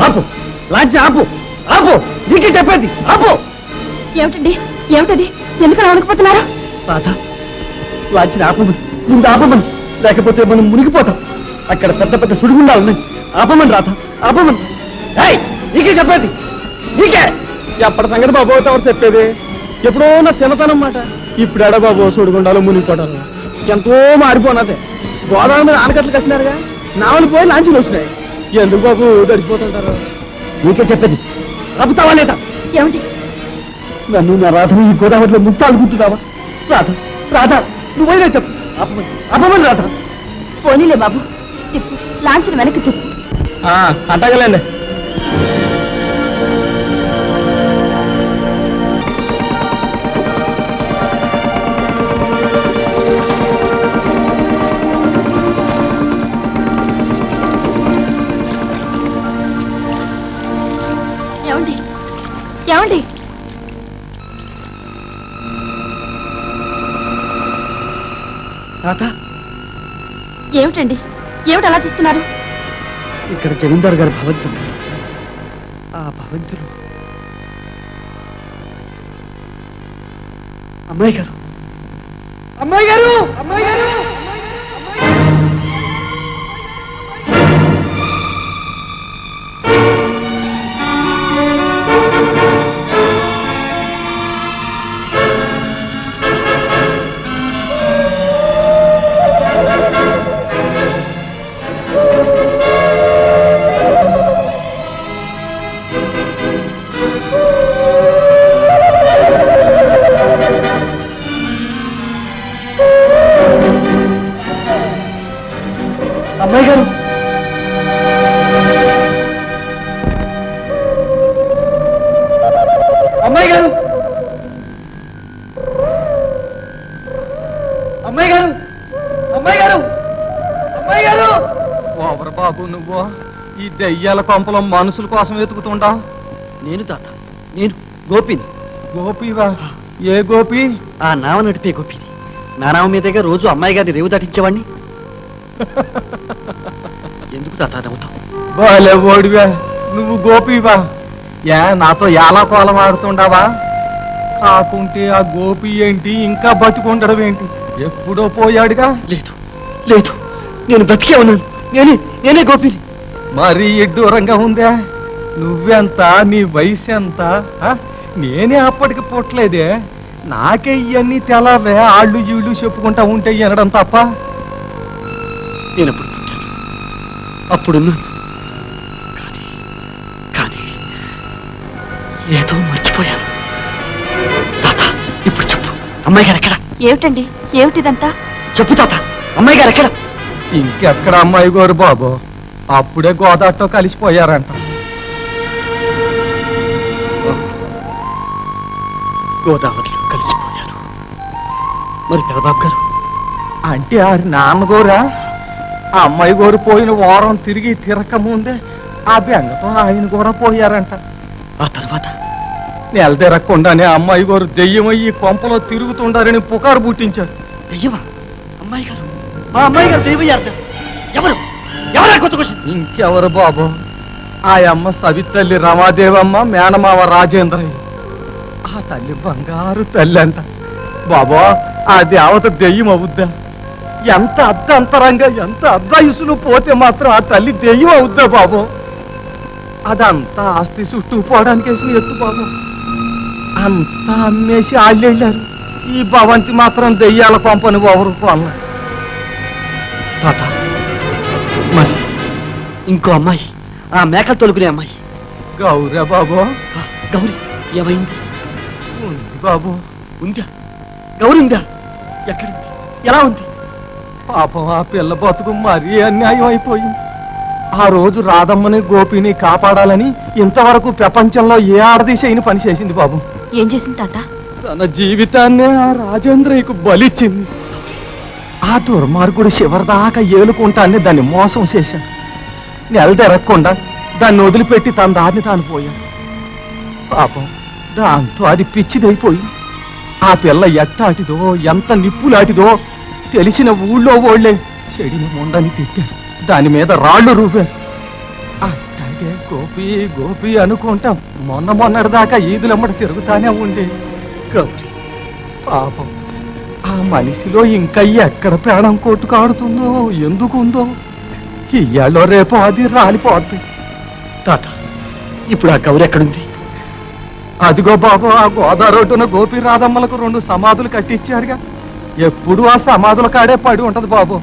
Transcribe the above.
ఆపు. లాంచి ఆపు. ఆపు. నీకే చెప్పేది. ఆపు. ఏమిటండి? ఏమిటది? ఎందుకు వణికిపోతున్నారు? రాధ లాంచిన ఆపమని. ముందు ఆపమని. లేకపోతే మనం మునిగిపోతాం. అక్కడ పెద్ద పెద్ద సుడిగుండాలు ఉన్నాయి ఆపమని రాధ ఆపమని. ఏయ్, నీకే చెప్పేది. నీకే. ఎప్పటి సంగతి బాబు ఎవరు చెప్పేది? ఎప్పుడో నా చిన్నతనం మాట. ఇప్పుడు ఎడ బాబు సుడిగుండాలు మునిగిపోవడాలు ఎంతో మారిపోనదే. గోదావరి మీద ఆనకట్లు కట్టినారుగా. నావలు పోయి లాంచీలు వచ్చినాయి. ఎందుకు బాబు గడిచిపోతుంటారు నీకే చెప్పేది. ఆపుతావా లేదా? ఏమిటి నన్ను నా రాధను ఈ గోదావరిలో ముక్తాలు గుర్తున్నావా రాధ రాధ నువ్వైనా చెప్పు. అపమని అపమని రాధ. పోనీలే బాబు. తిప్పు లాంచిన వెనక్కి తిప్పు అంటగలేండి ఏమండి? ఏమిటండి? ఏమిటి అలా చూస్తున్నారు? ఇక్కడ జమీందార్ గారి భవంతి ఉంది ఆ భవంతిలో అమ్మాయి గారు. అమ్మాయి గారు! అమ్మాయి గారు! అమ్మాయి గారు. అమ్మాయి గారు. అమ్మాయి గారు. ఓవర్ బాబు నువ్వు. ఈ దెయ్యాల కొంపలో మనుషుల కోసం వెతుకుతుంటావు నేను తాత నేను గోపిని. గోపివా? ఏ గోపి? ఆ నావ నడిపే గోపిని. నా నావ మీదేగా రోజు అమ్మాయి గారిని రేవు దాటించేవాడిని ఎందుకు తాత నవ్వుతావు? బాలే ఓడివా. నువ్వు గోపివా? ఏ నాతో ఎలా కోలం ఆడుతుండావా? కాకుంటే ఆ గోపి ఏంటి ఇంకా బతికుండడం ఏంటి? ఎప్పుడో పోయాడుగా? లేదు లేదు. నేను బ్రతికే ఉన్నాను. నేనే నేనే గోపిని. మరీ ఎడ్డూరంగా ఉందే? నువ్వెంత నీ వయసు ఎంత? నేనే అప్పటికి పుట్టలేదే. నాకే ఇవన్నీ తెలవే ఆళ్ళు ఈళ్ళు చెప్పుకుంటా ఉంటే వినడం తప్ప? నేను అప్పుడు అప్పుడున్నాను. ఏదో మర్చిపోయాను. తాత ఇప్పుడు చెప్పు. అమ్మాయి గారు ఎక్కడ? ఏమిటండి? ఏమిటిదంతా? చెప్పు తాత అమ్మాయి గారు ఎక్కడ? ఇంకెక్కడ అమ్మాయి గోరు బాబు? అప్పుడే గోదాట్లో కలిసిపోయారంట. గోదావరిలో కలిసిపోయారు మరి పెదబాబు గారు? అంటే ఆ నాన్నగోరా? ఆ అమ్మాయి గోరు పోయిన వారం తిరిగి తిరక ముందే ఆ బెంగతో ఆయన కూడా పోయారంట. నెల తిరగకుండానే అమ్మాయి గారు దెయ్యమయ్యి కొంపలో తిరుగుతుండారని పుకారు పుట్టించారు. దెయ్యమా? అమ్మాయి గారు? మా అమ్మాయి గారు ఎవరు? ఎవరా కొత్త క్వశ్చన్? ఇంకెవరు బాబు? ఆ అమ్మ సవితల్లి రమాదేవమ్మ మేనమావ రాజేంద్రయ్య. ఆ తల్లి బంగారు తల్లి అంట బాబా ఆ దేవత దెయ్యం అవుద్దా? ఎంత అర్ధంతరంగా ఎంత అర్ధయుసులు పోతే మాత్రం ఆ తల్లి దెయ్యం అవుద్దా బాబు? అదంతా ఆస్తి చుట్టూ పోవడానికి వేసిన ఎత్తు బాబు. అంతా అమ్మేసి ఆళ్ళెళ్ళారు. ఈ భవంతి మాత్రం దెయ్యాల పంపని ఎవరు పోన్ల. తాత మరి ఇంకో అమ్మాయి ఆ మేకలు తొలుకునే అమ్మాయి. గౌరా బాబు. ఆ, గౌరి ఏమైంది? ఉంది బాబు. ఉందా? గౌరి ఉందా? ఎక్కడుంది? ఎలా ఉంది? పాపం ఆ పిల్ల బతుకు మరీ అన్యాయం అయిపోయింది. ఆ రోజు రాధమ్మని గోపిని కాపాడాలని ఇంతవరకు ప్రపంచంలో ఏ ఆడదీసైన పని చేసింది బాబు. ఏం చేసింది తాత? తన జీవితాన్నే ఆ రాజేంద్రయ్యకు బలిచ్చింది. ఆ దుర్మార్గుడు చివరిదాకా ఏలుకుంటానే దాన్ని మోసం చేశాడు. నెల తిరగకుండా దాన్ని వదిలిపెట్టి తన దాన్ని తాను పోయాడు. పాపం దాంతో అది పిచ్చిదైపోయి ఆ పిల్ల ఎట్టాటిదో ఎంత నిప్పులాటిదో తెలిసిన ఊళ్ళో ఓళ్ళే చెడిని ముందని తిట్టారు. దాని మీద రాళ్ళు రూపారు. అట్టని గోపి గోపి అనుకుంటాం. మొన్న మొన్నటిదాకా ఈదులమ్మడి తిరుగుతానే ఉంది గౌరీ పాపం. ఆ మనిషిలో ఇంకా ఎక్కడ ప్రాణం కొట్టుకాడుతుందో ఎందుకుందో? ఇయ్యాలో రేపు అది రాలిపోద్ది. తాత ఇప్పుడు ఆ గౌరీ ఎక్కడుంది? అదిగో బాబు ఆ గోదావరి గోపి రాధమ్మలకు రెండు సమాధులు కట్టించారుగా. ఎప్పుడు ఆ సమాధుల కాడే పడి ఉంటది బాబు.